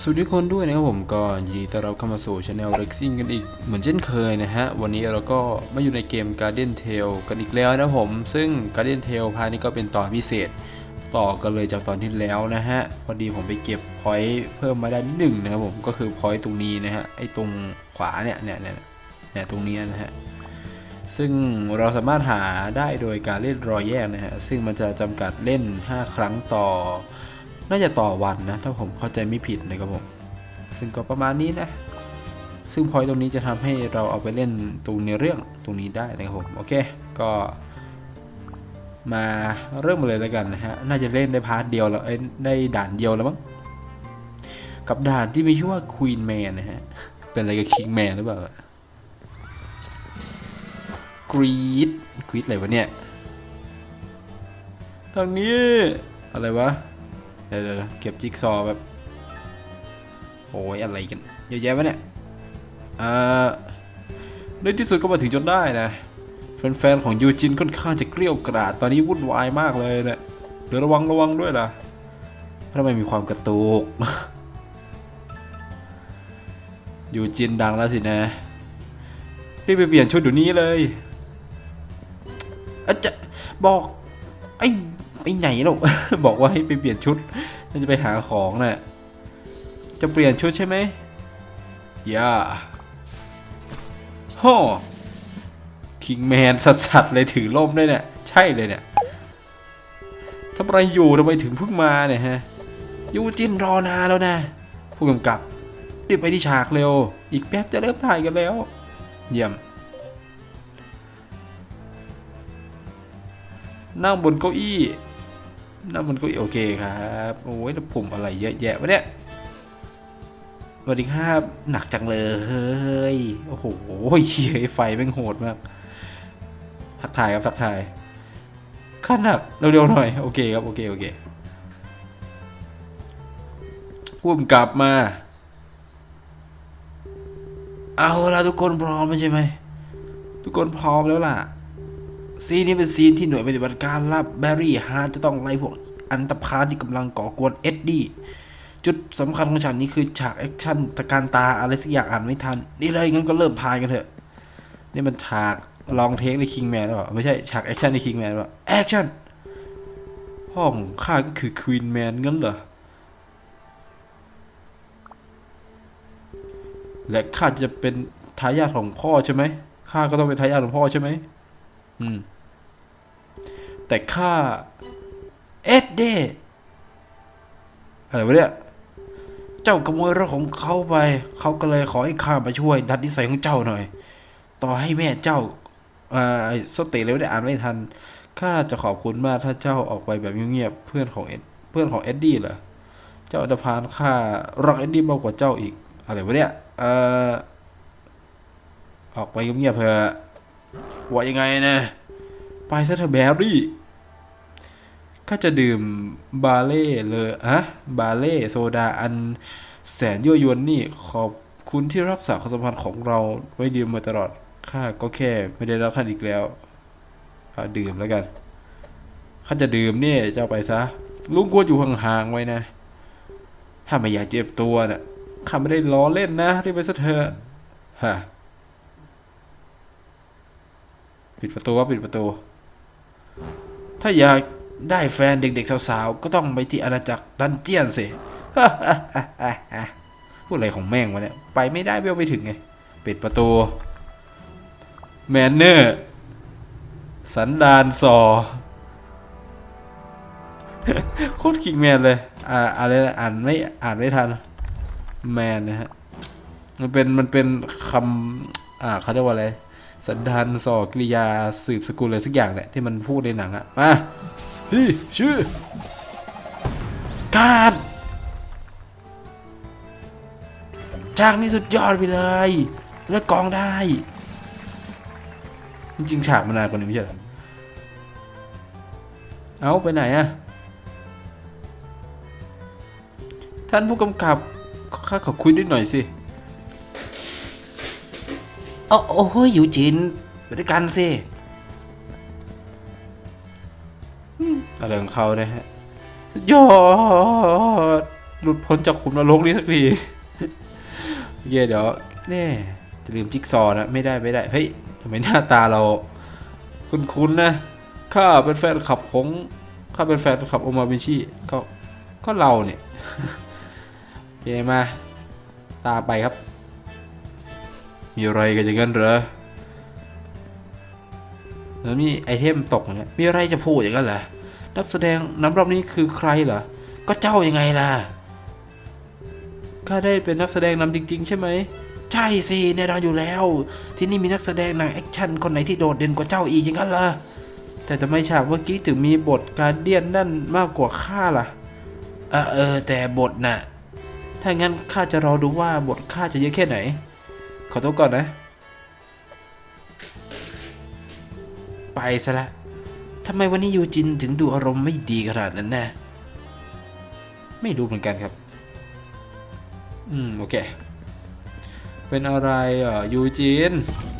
สวัสดีทุกคนด้วยนะครับผมก็ยินดีต้อนรับเข้ามาสู่ช anel Rexing กันอีกเหมือนเช่นเคยนะฮะ วันนี้เราก็มาอยู่ในเกม Guardian Tale กันอีกแล้วนะผม ซึ่ง Guardian Tale พานี้ก็เป็นตอนพิเศษ ต่อกันเลยจากตอนที่แล้วนะฮะ พอดีผมไปเก็บพอยต์เพิ่มมาได้หนึ่งนะครับผมก็คือพอยต์ตรงนี้นะฮะไอ้ตรงขวาเนี่ยเนี่ยเนี่ยเนี่ยตรงนี้นะฮะซึ่งเราสามารถหาได้โดยการเล่นรอยแยกนะฮะซึ่งมันจะจำกัดเล่น 5 ครั้งต่อ น่าจะต่อวันนะ ถ้าผมเข้าใจไม่ผิดนะครับผม ซึ่งก็ประมาณนี้นะ ซึ่งพอยตรงนี้จะทำให้เราเอาไปเล่นตรงในเรื่องตรงนี้ได้นะครับผม โอเค ก็ มาเริ่มมาเลยแล้วกันนะฮะ น่าจะเล่นได้พาร์ทเดียวแล้ว เอ้ย ได้ด่านเดียวแล้วมั้ง กับด่านที่มีชื่อว่า Queen Man นะฮะ เป็นอะไรกับ King Man หรือเปล่ากรีดกรีดอะไรวะเนี่ยทางนี้ อะไรวะ ดี๋ยวเดี๋ยวเก็บจิ๊กซอว์แบบโอ้ยอะไรกันเยอะแยะวะเนี่ยเออในที่สุดก็มาถึงจนได้นะแฟนๆของยูจินค่อนข้างจะเกลี้ยวกราดตอนนี้วุ่นวายมากเลยเนะี่ยเดี๋ยวระวังระวังด้วยล่ะทำไมมีความกระตุกยูจินดังแล้วสินะพี่ไปเปลี่ยนชุดเดี๋ยวนี้เลยอะจะบอก ไปไหนหรอกบอกว่าให้ไปเปลี่ยนชุดน่าจะไปหาของน่ะจะเปลี่ยนชุดใช่ไหมย่าฮ่อคิงแมนสัสๆเลยถือล่มด้วยเนี่ย ใช่เลยเนี่ยทำไรอยู่ทำไมถึงเพิ่งมาเนี่ยฮะ ยูจินรอนานแล้วนะ ผู้กำกับรีบไปที่ฉากเร็ว อีกแป๊บจะเริ่มถ่ายกันแล้ว เยี่ยม นั่งบนเก้าอี้ นั่งบนก้าอี้โอเคครับโอ้ยแล้วปุ่มอะไรเยอะแยะวะเนี่ยสวัสดีครับหนักจังเลยโอ้โหเฮียไฟแม่งโหดมากทักทายครับทักทายขั้นหนักเร็วๆหน่อยโอเคครับโอเคโอเคพุ่มกลับมา เอาละทุกคนพร้อมใช่ไหมทุกคนพร้อมแล้วล่ะ ซีนนี้เป็นซีนที่หน่วยปฏิบัติการลับแบรี่ฮาร์จะต้องไล่พวกอันตพาลที่กำลังก่อกวนเอ็ดดี้จุดสำคัญของฉากนี้คือฉากแอคชั่นตะการตาอะไรสักอย่างอ่านไม่ทัน นี่เลยงั้นก็เริ่มพายกันเถอะ นี่มันฉากลองเทคในคิงแมนหรือเปล่าไม่ใช่ฉากแอคชั่นในคิงแมนหรือเปล่าแอคชั่นพ่อของข้าก็คือควีนแมนงั้นเหรอ และข้าจะเป็นทายาทของพ่อใช่ไหมข้าก็ต้องเป็นทายาทของพ่อใช่ไหม อืม แต่ข้าเอ็ดเดอะไรวะเนี่ย เจ้าขโมยรถของเขาไป เขาก็เลยขอให้ข้ามาช่วย ดัดนิสัยของเจ้าหน่อย ต่อให้แม่เจ้าอ่าสติเร็วได้อ่านไม่ทัน ข้าจะขอบคุณมากถ้าเจ้าออกไปแบบเงียบๆ เพื่อนของเอ็ด เพื่อนของเอ็ดดี้เหรอ เจ้าอันธพาลข้ารักเอ็ดดี้มากกว่าเจ้าอีก อะไรวะเนี่ย เอ่อออกไปเงียบๆเถอะ ว่ายังไงนะไปซะเถอะแบรี่ข้าจะดื่มบาเล่เลยอะบาเล่โซดาอันแสนยั่วยวนนี่ขอบคุณที่รักษาความสัมพันธ์ของเราไว้ดีมาตลอดข้าก็แค่ไม่ได้รักท่านอีกแล้วเอาดื่มแล้วกันข้าจะดื่มเนี่ยเจ้าไปซะลุงควรอยู่ห่างๆไว้นะ ถ้าไม่อยากเจ็บตัวน่ะข้าไม่ได้ล้อเล่นนะที่ไปซะเถอะฮะ ปิดประตูว่าปิดประตู ถ้าอยากได้แฟนเด็กๆสาวๆ ก็ต้องไปที่อาณาจักรดันเจียนสิพูดอะไรของแม่งวะเนี่ย ไปไม่ได้เวลไปถึงไง ปิดประตู แมนเนอร์ สันดานซอโคตรคิงแมนเลย อ่าอะไรนะอ่านไม่อ่านไม่ทัน แมนนะฮะ มันเป็นมันเป็นคำอ่าเขาเรียกว่าอะไร สันดานสอกริยาสืบสกุลอะไรสักอย่างแหละที่มันพูดในหนังอะมาฮีชื่อการฉากนี้สุดยอดไปเลยเลือกองได้ จริงฉากมันนานกว่านี้ไม่ใช่เหรอเอาไปไหนอะท่านผู้กำกับข้าขอคุยด้วยหน่อยสิ อ้โอ้โหอยู่จินไปด้วยกันสิอืมอะไรของเขาเนี่ยฮะสุดยอด หลุดพ้นจากขุมนรกนี้สักทีโอเคเดี๋ยวแน่จะลืมจิ๊กซอว์นะ ไม่ได้ไม่ได้ เฮ้ยทำไมหน้าตาเรา คุ้นๆนะ ข้าเป็นแฟนขับของ ข้าเป็นแฟนขับโอมาบิชิก็ก็เราเนี่ยโอเคมา ตามไปครับ มีอะไรกันอย่างนั้นเหรอแล้วมีไอเทมตกเนี่ยมีอะไรจะพูดอย่างนั้นเหรอนักแสดงน้ำรอบนี้คือใครเหรอก็เจ้ายังไงล่ะข้าได้เป็นนักแสดงนำจริง ๆ ใช่ไหมใช่สิแน่นอนอยู่แล้ว ที่นี่มีนักแสดงนังแอคชั่นคนไหนที่โดดเด่นกว่าเจ้าอีกอย่างนั้นล่ะแต่ทำไมฉากเมื่อกี้ถึงมีบทการเดียนนั่นมากกว่าข้าล่ะเออเออแต่บทน่ะถ้างั้นข้าจะรอดูว่าบทข้าจะเยอะแค่ไหน ขอตัวก่อนนะ ไปซะละทำไมวันนี้ยูจินถึงดูอารมณ์ไม่ดีขนาดนั้นนะ ไม่รู้เหมือนกันครับ อืม โอเค เป็นอะไรอะยูจิน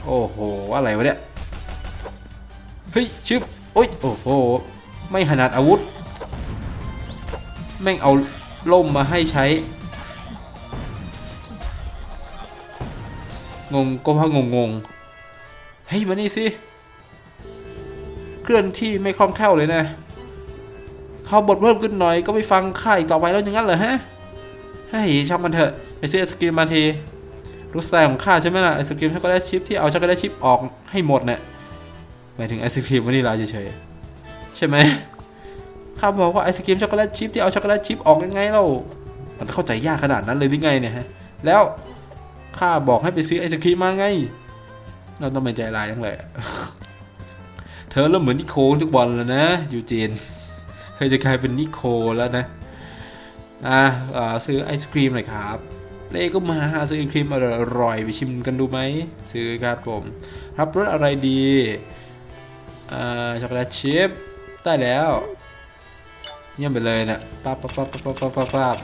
โอ้โห อะไรวะเนี่ย เฮ้ย ชึบ โอ้ย โอ้โห ไม่ขนาดอาวุธ แม่งเอาล่มมาให้ใช้ งงก็ว่างงงๆเฮ้ยมานี่สิ เคลื่อนที่ไม่คล่องแคล่วเลยนะเขาบทเพิ่มขึ้นหน่อยก็ไม่ฟังข้าอีกต่อไปแล้วอย่างนั้นเหรอฮะเฮ้ยช่างมันเถอะไปซื้อไอศกรีมมาทีรู้สไตล์ของข้าใช่ไหมล่ะไอศกรีมช็อกโกแลตชิพที่เอาช็อกโกแลตชิพออกให้หมดเนี่ยหมายถึงไอศกรีมวานิลาเฉยๆใช่ไหมข้าบอกว่าไอศกรีมช็อกโกแลตชิพที่เอาช็อกโกแลตชิพออกยังไงเล่ามันเข้าใจยากขนาดนั้นเลยหรือไงเนี่ยฮะแล้ว ข้าบอกให้ไปซื้อไอศกรีมมาไง เราต้องเป็นใจร้ายยังเลยอะเธอเริ่มเหมือนนิโคทุกวันแล้วนะยูเจน เธอจะกลายเป็นนิโคแล้วนะ อ่าเอ่อซื้อไอศครีมหน่อยครับ เล่ก็มาซื้อไอศครีมอร่อยไปชิมกันดูไหม ซื้อครับผม รับรสอะไรดีอ่าช็อกโกแลตชิพได้แล้วเยี่ยมไปเลยนะปั๊บปั๊บปั๊บปั๊บปั๊บปั๊บปั๊บ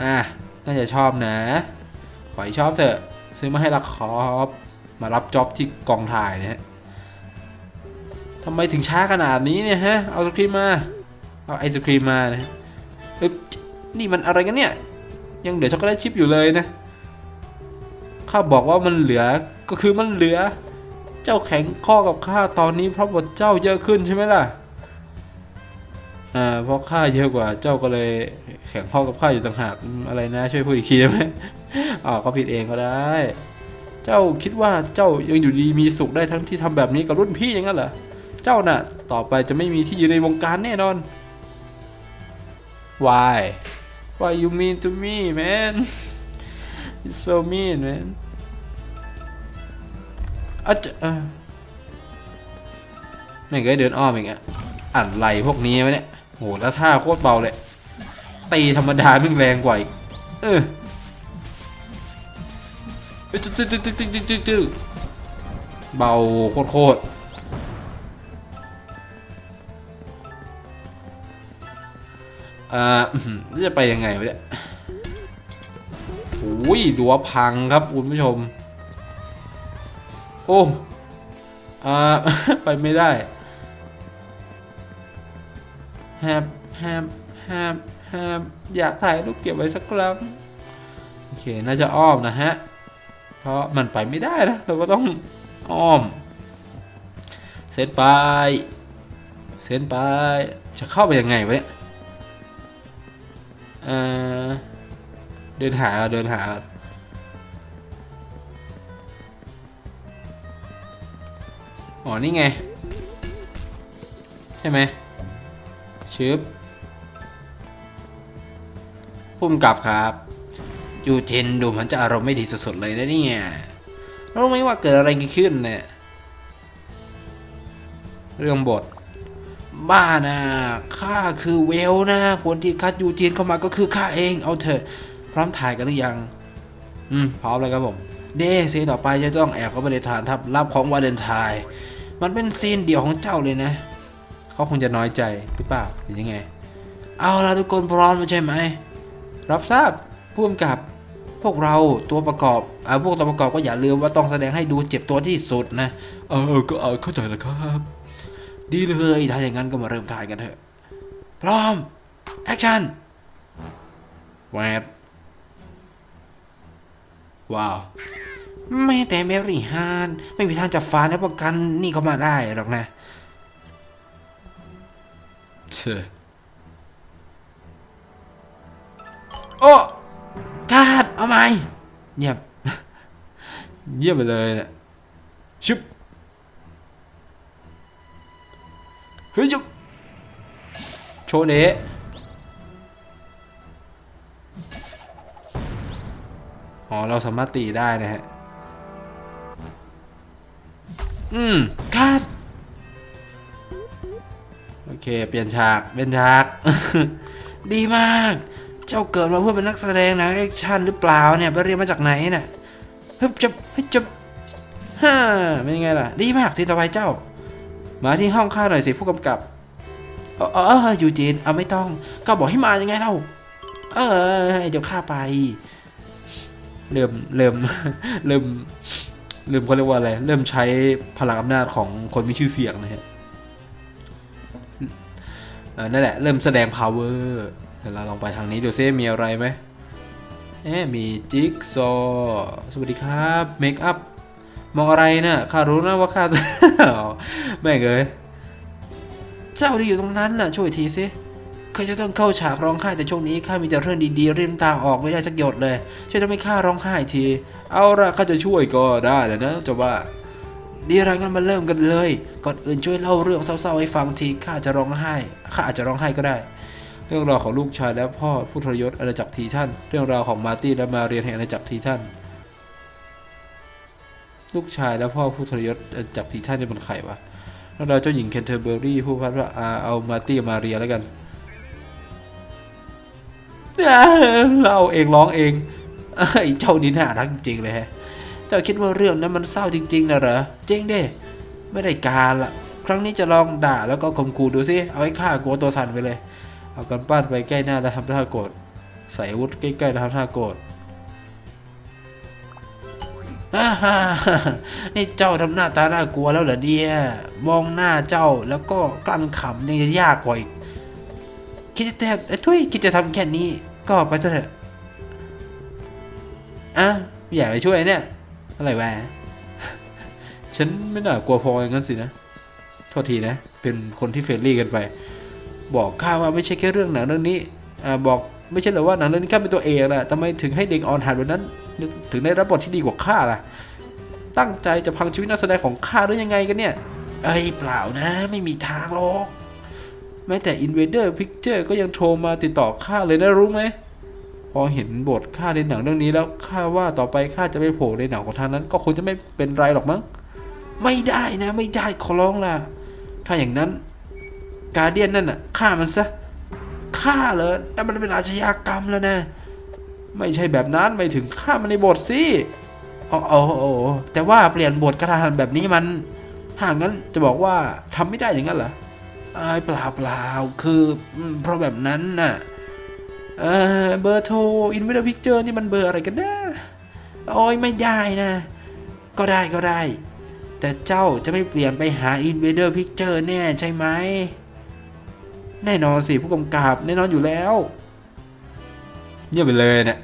อะ น่าจะชอบนะ ขอให้ชอบเถอะ ซื้อมาให้ละครบมารับจ็อบที่กองถ่ายเนะฮะทำไมถึงช้าขนาดนี้เนี่ยฮะ เอาไอศครีมมา เอาไอศครีมมานะเอ๊ะนี่มันอะไรกันเนี่ย ยังเหลือช็อกโกแลตชิพอยู่เลยนะ ข้าบอกว่ามันเหลือ ก็คือมันเหลือ เจ้าแข็งข้อกับข้าตอนนี้เพราะบทเจ้าเยอะขึ้นใช่ไหมล่ะ เพราะข้าเยอะกว่าเจ้าก็เลยแข็งข้อกับข้าอยู่ต่างหากอะไรนะช่วยพูดอีกทีได้ไหมอ๋อก็ผิดเองก็ได้ เจ้าคิดว่าเจ้ายังอยู่ดีมีสุขได้ทั้งที่ทำแบบนี้กับรุ่นพี่อย่างนั้นเหรอเจ้าน่ะ ต่อไปจะไม่มีที่ยืนในวงการแน่นอน Why Why you mean to me man It's so mean man อาจจะไม่งเคยเดินอ้อมอย่างเงี้ยอะไรพวกนี้วะเนี่ย โหแล้วท่าโคตรเบาเลย ตีธรรมดามึงแรงกว่าอีกเออจืดจืดจืดจืดจืดเบาโคตรโอ่าจะไปยังไงวะเนี่ยโอ้ยดัวพังครับคุณผู้ชม โอ้อ่าไปไม่ได้ แฮบแฮบแฮบแฮบอยากถ่ายรูปเก็บไว้สักครั้งโอเค น่าจะอ้อมนะฮะ เพราะมันไปไม่ได้นะ เราก็ต้องอ้อมเส้นไปเส้นไป จะเข้าไปยังไงวะเนี่ยเออเดินหาเดินหาอ๋อ นี่ไง ใช่ไหม ชึบพุ่มกลับครับยูจินดูมันจะอารมณ์ไม่ดีสุดๆเลยนะเนี่ยรู้ไหมว่าเกิดอะไรขึ้นเนี่ย เรื่องบท บ้านะข้าคือเวลนะ คนที่คัดยูจินเข้ามาก็คือข้าเอง เอาเถอะ พร้อมถ่ายกันหรือยัง อืม พร้อมเลยครับผม เดซีนต่อไปจะต้องแอบเข้าไปในฐานทัพลับของวาเลนไทน์มันเป็นซีนเดียวของเจ้าเลยนะ เขาคงจะน้อยใจหรือเปล่าหรือยังไง เอาละทุกคนพร้อมใช่ไหม รับทราบพ่วงกับพวกเราตัวประกอบอ่าพวกตัวประกอบก็อย่าลืมว่าต้องแสดงให้ดูเจ็บตัวที่สุดนะ เออก็เออเข้าใจแล้วครับ ดีเลยถ้าอย่างนั้นก็มาเริ่มถ่ายกันเถอะ พร้อม แอคชั่นแวดว้าวแม่แต่แมรี่ฮานไม่มีทางจับฟ้าและป้องกันนี่เขามาได้หรอกนะ โอ้กาดเอาไหมเงียบ เงียบไปเลยนะชุบเฮ้ยจุบโชว์เนะอ๋อ เราสามารถตีได้นะฮะ อืม เค เปลี่ยนฉาก เป็นฉาก ดีมาก เจ้าเกิดมาเพื่อเป็นนักแสดงหนังแอคชั่นหรือเปล่าเนี่ย ไปเรียนมาจากไหนน่ะฮึบจับฮึบจับฮ่าเป็นยังไงล่ะ ดีมากสิต่อไปเจ้า มาที่ห้องข้าหน่อยสิผู้กำกับ เออเออเอยูจีนเอาไม่ต้อง ก็บอกให้มายังไงเล่า เออ เดี๋ยวข้าไป เริ่ม เริ่ม เริ่ม เริ่มเขาเรียกว่าอะไร เริ่มใช้พลังอำนาจของคนมีชื่อเสียงนะฮะ นั่นแหละ เริ่มแสดง power เดี๋ยวเราลองไปทางนี้ดูซิมีอะไรไหมเอ๊ะมีจิ๊กซอว์สวัสดีครับเมคอัพมองอะไรนะ่ะข้ารู้นะว่าข้าแม่งเลยเจ้าที่อยู่ตรงนั้นน่ะ ช่วยทีสิข้าจะต้องเข้าฉากร้องไห้แต่ช่วงนี้ข้ามีแต่เรื่องดีๆเรียนตาออกไม่ได้สักหยดเลยช่วยทำให้ข้าร้องไห้ที เอาละข้าจะช่วยก็ได้แล้วนะเจ้าว่า ดีอะไรงั้นมาเริ่มกันเลย ก่อนอื่นช่วยเล่าเรื่องเศร้าๆให้ฟังทีข้าจะร้องไห้ข้าอาจจะร้องไห้ก็ได้ เรื่องราวของลูกชายและพ่อผู้ทรยศอาณาจักรทีท่าน เรื่องราวของมาร์ตี้และมาเรียนแห่งอาณาจักรทีท่าน ลูกชายและพ่อผู้ทรยศอาณาจักรทีท่านนี่มันใครวะเรื่องราวเจ้าหญิงเคนเทอร์เบอรี่ผู้พัดว่าอ่าเอามาร์ตี้มาเรียแล้วกันเราเองร้องเองไอ้เจ้านี่น่ารักจริงเลยฮะ จ้าคิดว่าเรื่องนั้นมันเศร้าจริงๆนะเหรอจริงดิไม่ได้การละครั้งนี้จะลองด่าแล้วก็ข่มขู่ดูสิเอาให้ข้ากลัวตัวสั่นไปเลย เอากันป้านไปใกล้หน้าแล้วทำท่าโกรธใส่อาวุธใกล้ๆแล้วทำท่าโกรธฮ่าฮ่านี่เจ้าทำหน้าตาน่ากลัวแล้วเหรอเนี่ยมองหน้าเจ้าแล้วก็กลั้นขำยังจะยากกว่าอีกคิดจะแต่เอ้ทุยคิดจะทำแค่นี้ก็ไปเถอะอะอยากไปช่วยเนี่ย อะไรวะ ฉันไม่น่ากลัวพออย่างนั้นสินะ โทษทีนะ เป็นคนที่เฟรนลี่กันไป บอกข้าว่าไม่ใช่แค่เรื่องหนังเรื่องนี้ อ่าบอกไม่ใช่หรอว่าหนังเรื่องนี้ข้าเป็นตัวเอกนะทำไมถึงให้เด็กออนหัดแบบนั้น ถึงได้รับบทที่ดีกว่าข้าล่ะ ตั้งใจจะพังชีวิตนักแสดงของข้าหรือยังไงกันเนี่ย เอ้ยเปล่านะ ไม่มีทางหรอก แม้แต่ Invader Picture ก็ยังโทรมาติดต่อข้าเลยนะรู้ไหม พอเห็นบทข้าในหนังเรื่องนี้แล้วข้าว่าต่อไปข้าจะไปโผล่ในหนังของทางนั้น ก็คงจะไม่เป็นไรหรอกมั้งไม่ได้นะ ไม่ได้ขอร้องล่ะ ถ้าอย่างนั้นกาเดียนนั่นน่ะฆ่ามันซะฆ่าเหรอนั่นมันเป็นอาชญากรรมแล้วนะ ไม่ใช่แบบนั้นไม่ถึงฆ่ามันในบทสิอ๋ออ๋ออ๋อแต่ว่าเปลี่ยนบทกระทันแบบนี้มันถ้างั้นจะบอกว่าทำไม่ได้อย่างนั้นเหรอเอ้เปล่าเปล่าคือเพราะแบบนั้นน่ะ เออเบอร์โทรอินเวอร์พิกเจอร์นี่มันเบอร์อะไรกันนะโอ้ยไม่ได้นะ ก็ได้ก็ได้ แต่เจ้าจะไม่เปลี่ยนไปหา Invader Picture แน่ใช่ไหม แน่นอนสิผู้กำกับแน่นอนอยู่แล้วเงียบไปเลยเนะี่ย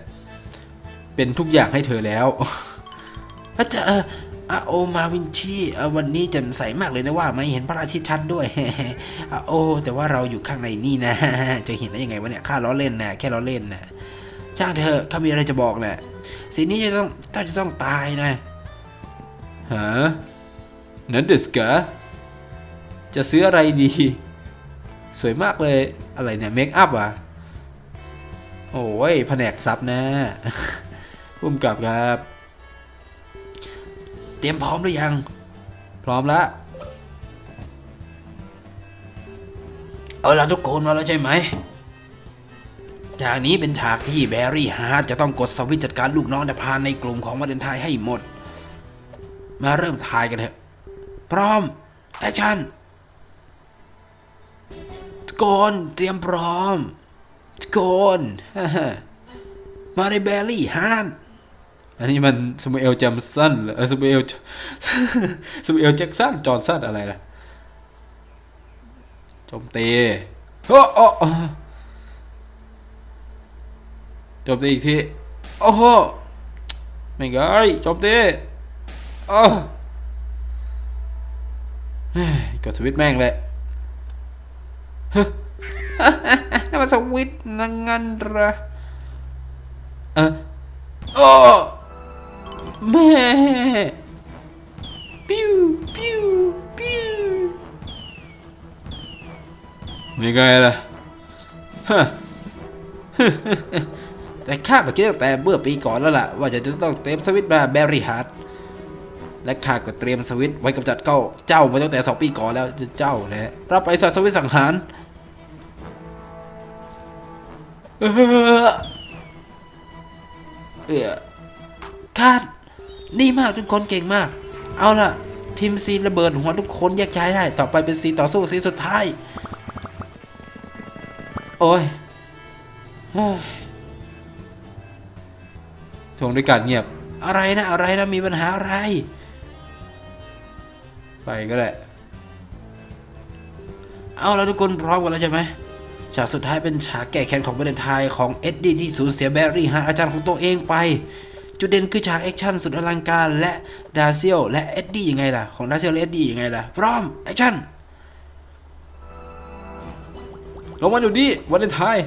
เป็นทุกอย่างให้เธอแล้วอาจารย์ อาโอมาวินชีวันนี้แจ่มใสมากเลยนะว่าไม่เห็นพระอาทิตย์ชัดด้วยอาโอ แต่ว่าเราอยู่ข้างในนี่นะ จะเห็นได้ยังไงวะเนี่ยข้าล้อเล่นนะแค่ล้อเล่นนะช่างเถอะข้ามีอะไรจะบอกนะสิ่งนี้จะต้องเจ้าจะต้องตายนะฮะนั่นเดสกะจะซื้ออะไรดี สวยมากเลยอะไรเนี่ยเมคอัพอะโอ้ยแผนกซับนะพุ่มกับครับ เตรียมพร้อมหรือยัง พร้อมแล้วเอาละทุกคนมาแล้วใช่ไหมจากนี้เป็นฉากที่แบรี่ฮาร์ดจะต้องกดสวิตช์จัดการลูกน้องนภาในกลุ่มของวาเลนไทน์ให้หมด มาเริ่มทายกันเถอะ พร้อม แอคชั่นทุกคนเตรียมพร้อมทุกคนมาในแบรี่ฮาร์ด อันนี้มันสมูเอลแจมสันเหรออสมูเอลสมูเอลแจ็กสันจอห์นสันอะไรล่ะโจมตีโอ้โอ้โจมตีอีกทีโอ้โหไม่ไงโจมตีออเฮ้กดสวิตแม่งเลยฮะนั่นมันสวิตนังงันระเออโอ้ แม่ปิ้วปิ้วปิ้วไม่ไงล่ะฮะแต่ข้ามาคิดตั้งแต่เมื่อปีก่อนแล้วล่ะ ว่าจะต้องเตรียมสวิตมาแบรี่ฮาร์ดและข้าก็เตรียมสวิตไว้กำจัดเก้าเจ้ามาตั้งแต่สองปีก่อนแล้วเจ้าแหละรับไปสสวิตสังหารเออเออคาด นี่มากทุกคนเก่งมาก เอาล่ะ ทีมซีระเบิดหัวทุกคนแยกย้ายได้ ต่อไปเป็นซีต่อสู้ซีสุดท้าย โอ้ยทวงด้วยการเงียบ อะไรนะอะไรนะมีปัญหาอะไร ไปก็ได้ เอาแล้วทุกคนพร้อมกันแล้วใช่ไหมฉากสุดท้ายเป็นฉากแก้แค้นของประเด็นไทยของเอ็ดดี้ที่สูญเสียแบร์รี่ฮาร์อาจารย์ของตัวเองไป จุดเด่นคือฉากแอคชั่นสุดอลังการและดาเซียลและเอ็ดดี้ยังไงล่ะ ของดาเซียลและเอ็ดดี้ยังไงล่ะ พร้อม แอคชั่นลงมาอยู่นี่วันเลนไทน์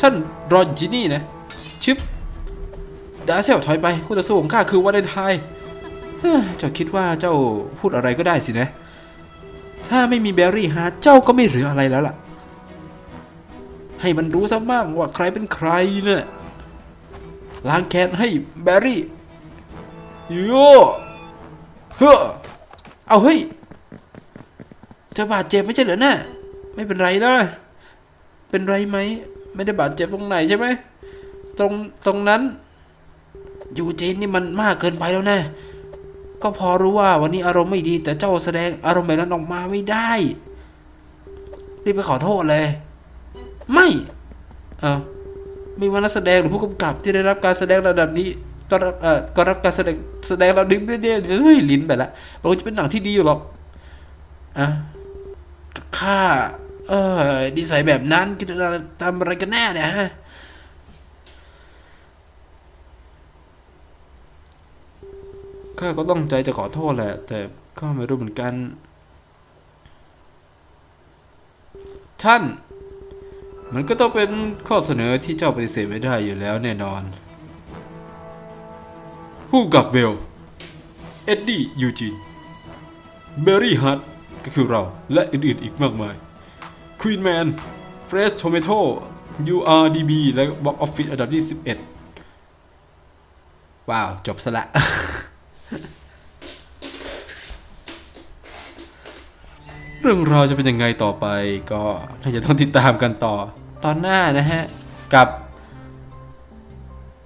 ท่านรออยู่ที่นี่นะชิปดาเซลถอยไปคู่ต่อสู้ของข้าคือวาเลนไทน์เฮ้ยเจ้าคิดว่าเจ้าพูดอะไรก็ได้สินะ ถ้าไม่มีแบร์รี่ฮาร์ดเจ้าก็ไม่เหลืออะไรแล้วล่ะ ให้มันรู้ซะบ้างว่าใครเป็นใครเนี่ย ล้างแค้นให้แบรรี่โย่เฮ้อเอาเฮ้ยเธอบาดเจ็บไม่ใช่เหรอน่ะไม่เป็นไรนะ เป็นไรไหม ไม่ได้บาดเจ็บตรงไหนใช่ไหม ตรงตรงนั้น ยูจีนนี่มันมากเกินไปแล้วนะ ก็พอรู้ว่าวันนี้อารมณ์ไม่ดี แต่เจ้าแสดงอารมณ์แบบนั้นออกมาไม่ได้ รีบไปขอโทษเลย ไม่ เอ อมีวันนักแสดงหรือผู้กำกับที่ได้รับการแสดงระดับนี้ก็รับเออก็รับการแสดงแสดงระดับนี้เนี่ยเฮ้ยลิ้นไปละมันจะเป็นหนังที่ดีอยู่หรอกอะข้าเออดีใส่แบบนั้นคิดอะทำอะไรกันแน่เนี่ยฮะข้าก็ต้องใจจะขอโทษแหละ แต่ก็ไม่รู้เหมือนกัน ท่าน มันก็ต้องเป็นข้อเสนอที่เจ้าปฏิเสธไม่ได้อยู่แล้วแน่นอนผู้กับเวล เอ็ดดี้ ยูจิน เบอร์รี่ฮัตก็คือเรา และอื่นๆอีกมากมาย ควีนแมน เฟรชโทเมโต้ URDB และบ็อกออฟฟิศอันดับที่ 11 ว้าว จบซะละ เรื่องราวจะเป็นยังไงต่อไปก็น่าจะต้องติดตามกันต่อ ตอนหน้านะฮะ กับ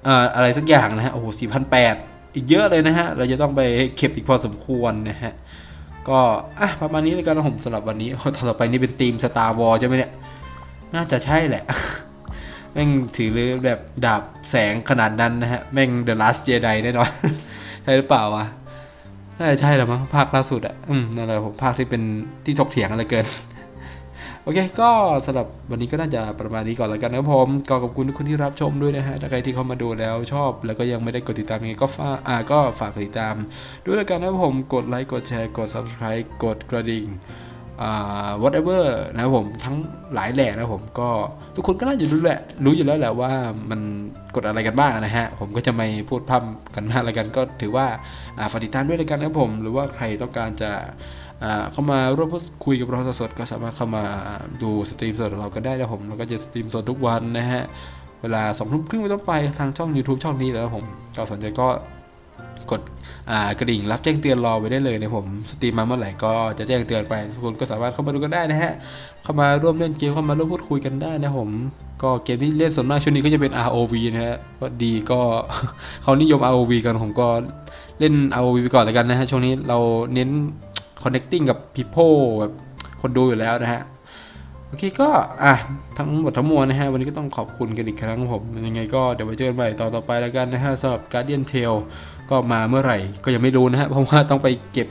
เอ่ออะไรสักอย่างนะฮะ โอ้โหสี่พันแปดอีกเยอะเลยนะฮะ เราจะต้องไปเก็บอีกพอสมควรนะฮะ ก็อะประมาณนี้เลยกันนะผมสำหรับวันนี้โอ้ต่อไปนี้เป็นทีมสตาร์วอลใช่ไหมเนี่ย น่าจะใช่แหละ แม่งถือเลยแบบดาบแสงขนาดนั้นนะฮะ แม่ง The Last Jedi แน่นอน ใช่หรือเปล่าวะ น่าจะใช่แหละมั้งภาคล่าสุดอะอืมนั่นแหละผมภาคที่เป็นที่ถกเถียงกันเหลือเกิน โอเค ก็สำหรับวันนี้ก็น่าจะประมาณนี้ก่อนแล้วกันนะครับผมก็ขอบคุณทุกคนที่รับชมด้วยนะฮะถ้าใครที่เข้ามาดูแล้วชอบ แล้วก็ยังไม่ได้กดติดตามยังไงก็ฝากอ่าก็ฝากกดติดตาม ด้วยแล้วกันนะครับผมกดไลค์กดแชร์กด subscribe กดกระดิ่ง whatever นะครับผมทั้งหลายแหล่นะผมก็ทุกคนก็น่าจะรู้แหละรู้อยู่แล้วแหละว่ามันกดอะไรกันบ้างนะฮะ ผมก็จะไม่พูดพร่ำกันมากอะไรกัน ก็ถือว่าฝากติดตามด้วยล้วกันนะผม หรือว่าใครต้องการจะเข้ามาร่วมพูดคุยกับเราสดๆก็สามารถเข้ามาดูสตรีมสดของเราก็ได้นะผมเราก็จะสตรีมสดทุกวันนะฮะเวลาสองทุ่มครึ่งไปต้องไปทางช่อง YouTube ช่องนี้แล้วผมก็สนใจก็ กดกระดิ่งรับแจ้งเตือนรอไว้ได้เลยนะผมสตรีมมาเมื่อไหร่ก็จะแจ้งเตือนไปทุกคนก็สามารถเข้ามาดูกันได้นะฮะเข้ามาร่วมเล่นเกมเข้ามาร่วมพูดคุยกันได้นะผม ก็เกมที่เล่นส่วนมากช่วงนี้ก็จะเป็น ROV นะฮะก็ดีก็เขานิยม ROV กันผมก็เล่น ROV ไปก่อนแล้วกันนะฮะช่วงนี้เราเน้น connecting กับ people แบบคนดูอยู่แล้วนะฮะ อเคก็อะทั้งหมดทั้งมวลนะฮะ วันนี้ก็ต้องขอบคุณกันอีกครั้งผม ยังไงก็เดี๋ยวไว้เจอกันใหม่ตอนต่อไปแล้วกันนะฮะสำหรับ Guardian Tale ก็มาเมื่อไหร่ก็ยังไม่รู้นะฮะ เพราะว่าต้องไปเก็บ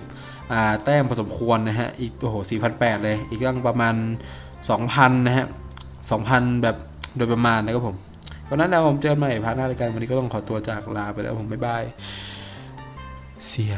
อ่าแต้มพอสมควรนะฮะ อีกโอ้โห4,800 เลย อีกตั้งประมาณ 2,000 นะฮะ 2,000 แบบโดยประมาณนะครับผมก็วันนั้นนะผมเจอกันใหม่พาร์ทหน้ารายการวันนี้ก็ต้องขอตัวจากลาไปแล้วผมบ๊ายบายเสีย